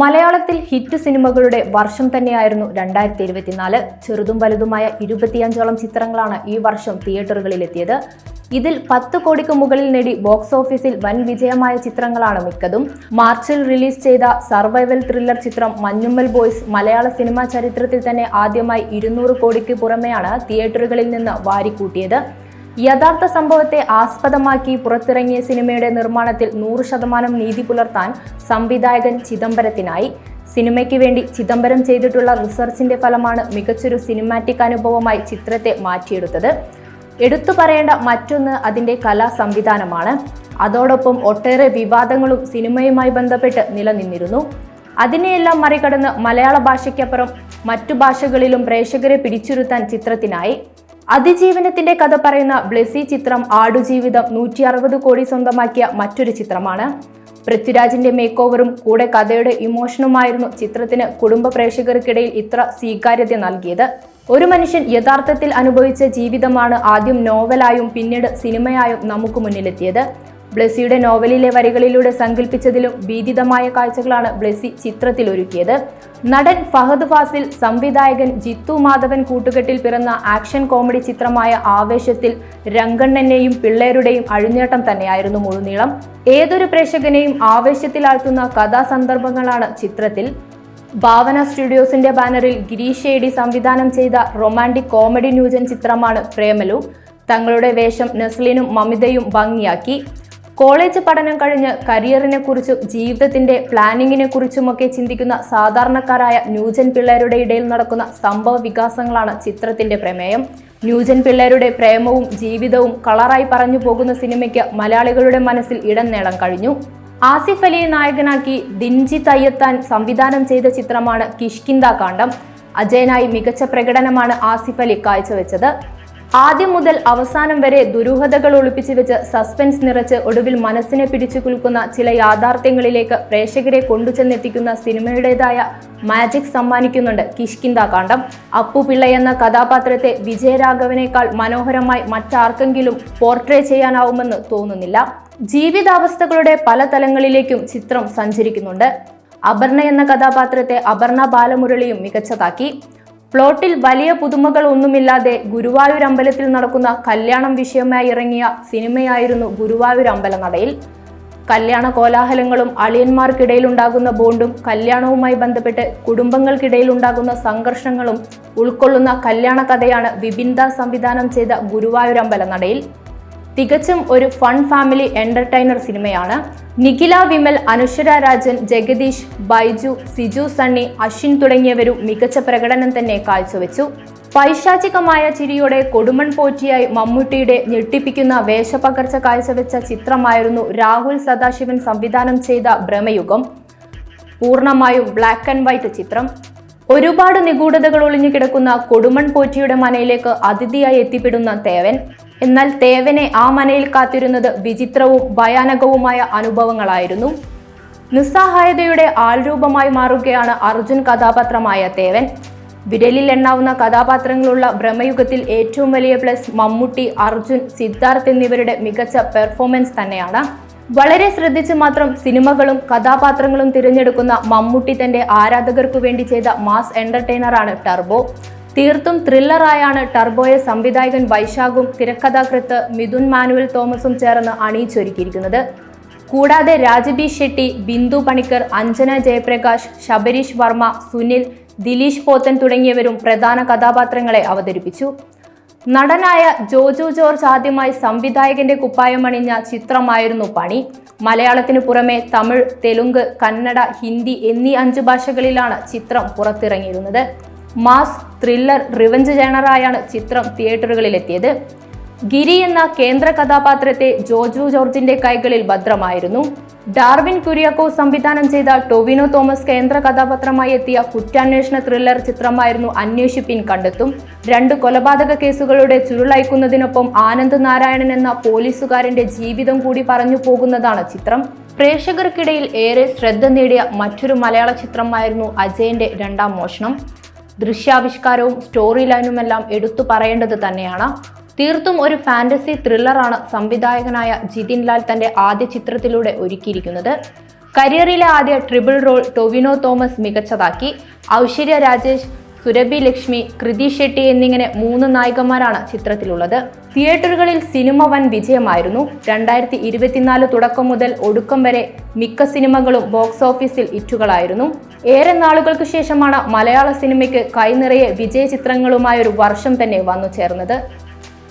മലയാളത്തിൽ ഹിറ്റ് സിനിമകളുടെ വർഷം തന്നെയായിരുന്നു രണ്ടായിരത്തി ഇരുപത്തിനാല് ചെറുതും വലുതുമായ ഇരുപത്തിയഞ്ചോളം ചിത്രങ്ങളാണ് ഈ വർഷം തിയേറ്ററുകളിലെത്തിയത്. ഇതിൽ പത്ത് കോടിക്ക് മുകളിൽ നേടി ബോക്സ് ഓഫീസിൽ വൻ വിജയമായ ചിത്രങ്ങളാണ് മിക്കതും. മാർച്ചിൽ റിലീസ് ചെയ്ത സർവൈവൽ ത്രില്ലർ ചിത്രം മഞ്ഞുമ്മൽ ബോയ്സ് മലയാള സിനിമാ ചരിത്രത്തിൽ തന്നെ ആദ്യമായി ഇരുന്നൂറ് കോടിക്ക് പുറമെയാണ് തിയേറ്ററുകളിൽ നിന്ന് വാരിക്കൂട്ടിയത്. യഥാർത്ഥ സംഭവത്തെ ആസ്പദമാക്കി പുറത്തിറങ്ങിയ സിനിമയുടെ നിർമ്മാണത്തിൽ നൂറ് ശതമാനം നീതി പുലർത്താൻ സംവിധായകൻ ചിദംബരത്തിനായി. സിനിമയ്ക്ക് വേണ്ടി ചിദംബരം ചെയ്തിട്ടുള്ള റിസർച്ചിന്റെ ഫലമാണ് മികച്ചൊരു സിനിമാറ്റിക് അനുഭവമായി ചിത്രത്തെ മാറ്റിയെടുത്തത്. എടുത്തു പറയേണ്ട മറ്റൊന്ന് അതിന്റെ കലാ സംവിധാനമാണ്. അതോടൊപ്പം ഒട്ടേറെ വിവാദങ്ങളും സിനിമയുമായി ബന്ധപ്പെട്ട് നിലനിന്നിരുന്നു. അതിനെയെല്ലാം മറികടന്ന് മലയാള ഭാഷയ്ക്കപ്പുറം മറ്റു ഭാഷകളിലും പ്രേക്ഷകരെ പിടിച്ചിരുത്താൻ ചിത്രത്തിനായി. അതിജീവനത്തിന്റെ കഥ പറയുന്ന ബ്ലെസി ചിത്രം ആടുജീവിതം നൂറ്റി അറുപത് കോടി സ്വന്തമാക്കിയ മറ്റൊരു ചിത്രമാണ്. പൃഥ്വിരാജിന്റെ മേക്ക് ഓവറും കൂടെ കഥയുടെ ഇമോഷനുമായിരുന്നു ചിത്രത്തിന് കുടുംബ പ്രേക്ഷകർക്കിടയിൽ ഇത്ര സ്വീകാര്യത നൽകിയത്. ഒരു മനുഷ്യൻ യഥാർത്ഥത്തിൽ അനുഭവിച്ച ജീവിതമാണ് ആദ്യം നോവലായും പിന്നീട് സിനിമയായും നമുക്ക് മുന്നിലെത്തിയത്. ബ്ലെസിയുടെ നോവലിലെ വരികളിലൂടെ സങ്കല്പിച്ചതിലും ഭീതിതമായ കാഴ്ചകളാണ് ബ്ലെസ്സി ചിത്രത്തിൽ ഒരുക്കിയത് നടൻ ഫഹദ് ഫാസിൽ സംവിധായകൻ ജിത്തു മാധവൻ കൂട്ടുകെട്ടിൽ പിറന്ന ആക്ഷൻ കോമഡി ചിത്രമായ ആവേശത്തിൽ രംഗണ്ണനെയും പിള്ളേരുടെയും അഴിഞ്ഞേട്ടം തന്നെയായിരുന്നു മുഴുനീളം. ഏതൊരു പ്രേക്ഷകനെയും ആവേശത്തിലാഴ്ത്തുന്ന കഥാസന്ദർഭങ്ങളാണ് ചിത്രത്തിൽ. ഭാവന സ്റ്റുഡിയോസിന്റെ ബാനറിൽ ഗിരീഷ് ഷേഡി സംവിധാനം ചെയ്ത റൊമാന്റിക് കോമഡി ന്യൂജൻ ചിത്രമാണ് പ്രേമലു. തങ്ങളുടെ വേഷം നസ്ലിനും മമിതയും ഭംഗിയാക്കി. കോളേജ് പഠനം കഴിഞ്ഞ് കരിയറിനെ കുറിച്ചും ജീവിതത്തിന്റെ പ്ലാനിങ്ങിനെ കുറിച്ചുമൊക്കെ ചിന്തിക്കുന്ന സാധാരണക്കാരായ ന്യൂജൻ പിള്ളേരുടെ ഇടയിൽ നടക്കുന്ന സംഭവ വികാസങ്ങളാണ് ചിത്രത്തിന്റെ പ്രമേയം. ന്യൂജൻ പിള്ളേരുടെ പ്രേമവും ജീവിതവും കളറായി പറഞ്ഞു പോകുന്ന സിനിമയ്ക്ക് മലയാളികളുടെ മനസ്സിൽ ഇടം നേടാൻ കഴിഞ്ഞു. ആസിഫ് അലിയെ നായകനാക്കി ദിൻജി തയ്യത്താൻ സംവിധാനം ചെയ്ത ചിത്രമാണ് കിഷ്കിന്ദ കാണ്ഡം. അജയനായി മികച്ച പ്രകടനമാണ് ആസിഫ് അലി കാഴ്ചവെച്ചത്. ആദ്യം മുതൽ അവസാനം വരെ ദുരൂഹതകൾ ഒളിപ്പിച്ചു വെച്ച് സസ്പെൻസ് നിറച്ച് ഒടുവിൽ മനസ്സിനെ പിടിച്ചു കുൽക്കുന്ന ചില യാഥാർത്ഥ്യങ്ങളിലേക്ക് പ്രേക്ഷകരെ കൊണ്ടുചെന്നെത്തിക്കുന്ന സിനിമയുടേതായ മാജിക് സമ്മാനിക്കുന്നുണ്ട് കിഷ്കിന്ത കാണ്ഡം. അപ്പു പിള്ള എന്ന കഥാപാത്രത്തെ വിജയരാഘവനേക്കാൾ മനോഹരമായി മറ്റാർക്കെങ്കിലും പോർട്രേ ചെയ്യാനാവുമെന്ന് തോന്നുന്നില്ല. ജീവിതാവസ്ഥകളുടെ പല തലങ്ങളിലേക്കും ചിത്രം സഞ്ചരിക്കുന്നുണ്ട്. അപർണ എന്ന കഥാപാത്രത്തെ അപർണ ബാലമുരളിയും മികച്ചതാക്കി. പ്ലോട്ടിൽ വലിയ പുതുമകൾ ഒന്നുമില്ലാതെ ഗുരുവായൂർ അമ്പലത്തിൽ നടക്കുന്ന കല്യാണം വിഷയമായി ഇറങ്ങിയ സിനിമയായിരുന്നു ഗുരുവായൂർ അമ്പലനടയിൽ. കല്യാണ കോലാഹലങ്ങളും അളിയന്മാർക്കിടയിൽ ഉണ്ടാകുന്ന ബോണ്ടും കല്യാണവുമായി ബന്ധപ്പെട്ട് കുടുംബങ്ങൾക്കിടയിൽ ഉണ്ടാകുന്ന സംഘർഷങ്ങളും ഉൾക്കൊള്ളുന്ന കല്യാണ കഥയാണ് വിപിൻദ സംവിധാനം ചെയ്ത ഗുരുവായൂർ അമ്പലനടയിൽ. തികച്ചും ഒരു ഫൺ ഫാമിലി എന്റർടൈനർ സിനിമയാണ്. നിഖില വിമൽ അനുശ്വര രാജൻ ജഗദീഷ് ബൈജു സിജു സണ്ണി അശ്വിൻ തുടങ്ങിയവരും മികച്ച പ്രകടനം തന്നെ കാഴ്ചവെച്ചു. പൈശാചികമായ ചിരിയോടെ കൊടുമൺ പോറ്റിയായി മമ്മൂട്ടിയുടെ ഞെട്ടിപ്പിക്കുന്ന വേഷപകർച്ച കാഴ്ചവെച്ച ചിത്രമായിരുന്നു രാഹുൽ സദാശിവൻ സംവിധാനം ചെയ്ത ഭ്രമയുഗം പൂർണമായും ബ്ലാക്ക് ആൻഡ് വൈറ്റ് ചിത്രം. ഒരുപാട് നിഗൂഢതകൾ ഒളിഞ്ഞു കിടക്കുന്ന കൊടുമൺ പോറ്റിയുടെ മനയിലേക്ക് അതിഥിയായി എത്തിപ്പെടുന്ന തേവൻ. എന്നാൽ തേവനെ ആ മനയിൽ കാത്തിരുന്നത് വിചിത്രവും ഭയാനകവുമായ അനുഭവങ്ങളായിരുന്നു. നിസ്സഹായതയുടെ ആൾരൂപമായി മാറുകയാണ് അർജുൻ കഥാപാത്രമായ തേവൻ. വിരലിൽ എണ്ണാവുന്ന കഥാപാത്രങ്ങളുള്ള ബ്രഹ്മയുഗത്തിൽ ഏറ്റവും വലിയ പ്ലസ് മമ്മൂട്ടി അർജുൻ സിദ്ധാർത്ഥ് എന്നിവരുടെ മികച്ച പെർഫോമൻസ് തന്നെയാണ്. വളരെ ശ്രദ്ധിച്ച് മാത്രം സിനിമകളും കഥാപാത്രങ്ങളും തിരഞ്ഞെടുക്കുന്ന മമ്മൂട്ടി തന്റെ ആരാധകർക്കു വേണ്ടി ചെയ്ത മാസ് എന്റർടൈനറാണ് ടർബോ. തീർത്തും ത്രില്ലറായാണ് ടർബോയെ സംവിധായകൻ വൈശാഖും തിരക്കഥാകൃത്ത് മിഥുൻ മാനുവൽ തോമസും ചേർന്ന് അണിയിച്ചൊരുക്കിയിരിക്കുന്നത്. കൂടാതെ രാജബി ഷെട്ടി ബിന്ദു പണിക്കർ അഞ്ജന ജയപ്രകാശ് ശബരീഷ് വർമ്മ സുനിൽ ദിലീഷ് പോത്തൻ തുടങ്ങിയവരും പ്രധാന കഥാപാത്രങ്ങളെ അവതരിപ്പിച്ചു. നടനായ ജോജു ജോർജ് ആദ്യമായി സംവിധായകന്റെ കുപ്പായം അണിഞ്ഞ ചിത്രമായിരുന്നു പണി. മലയാളത്തിനു പുറമെ തമിഴ് തെലുങ്ക് കന്നഡ ഹിന്ദി എന്നീ അഞ്ചു ഭാഷകളിലാണ് ചിത്രം പുറത്തിറങ്ങിയിരുന്നത്. മാസ് ത്രില്ലർ റിവഞ്ച് ജേണറായാണ് ചിത്രം തിയേറ്ററുകളിലെത്തിയത്. ഗിരി എന്ന കേന്ദ്ര കഥാപാത്രത്തെ ജോജു ജോർജിന്റെ കൈകളിൽ ഭദ്രമായിരുന്നു. ഡാർവിൻ കുര്യാക്കോ സംവിധാനം ചെയ്ത ടൊവിനോ തോമസ് കേന്ദ്ര കഥാപാത്രമായി എത്തിയ കുറ്റാന്വേഷണ ത്രില്ലർ ചിത്രമായിരുന്നു അന്വേഷിപ്പിൻ കണ്ടെത്തും. രണ്ട് കൊലപാതക കേസുകളുടെ ചുരുളയക്കുന്നതിനൊപ്പം ആനന്ദ് നാരായണൻ എന്ന പോലീസുകാരന്റെ ജീവിതം കൂടി പറഞ്ഞു പോകുന്നതാണ് ചിത്രം. പ്രേക്ഷകർക്കിടയിൽ ഏറെ ശ്രദ്ധ നേടിയ മറ്റൊരു മലയാള ചിത്രമായിരുന്നു അജയന്റെ രണ്ടാം മോഷണം. ദൃശ്യാവിഷ്കാരവും സ്റ്റോറി ലൈനുമെല്ലാം എടുത്തു പറയേണ്ടത് തന്നെയാണ്. തീർത്തും ഒരു ഫാന്റസി ത്രില്ലറാണ് സംവിധായകനായ ജിതിൻ ലാൽ തന്റെ ആദ്യ ചിത്രത്തിലൂടെ ഒരുക്കിയിരിക്കുന്നത്. കരിയറിലെ ആദ്യ ട്രിപ്പിൾ റോൾ ടൊവിനോ തോമസ് മികച്ചതാക്കി. ഔശ്വര്യ രാജേഷ് സുരഭി ലക്ഷ്മി കൃതി ഷെട്ടി എന്നിങ്ങനെ മൂന്ന് നായികമാരാണ് ചിത്രത്തിലുള്ളത്. തിയേറ്ററുകളിൽ സിനിമ വൻ വിജയമായിരുന്നു. രണ്ടായിരത്തി ഇരുപത്തിനാല് തുടക്കം മുതൽ ഒടുക്കം വരെ മിക്ക സിനിമകളും ബോക്സ് ഓഫീസിൽ ഇറ്റുകളായിരുന്നു. ഏറെ നാളുകൾക്ക് ശേഷമാണ് മലയാള സിനിമയ്ക്ക് കൈനിറയെ വിജയ ചിത്രങ്ങളുമായൊരു വർഷം തന്നെ വന്നു ചേർന്നത്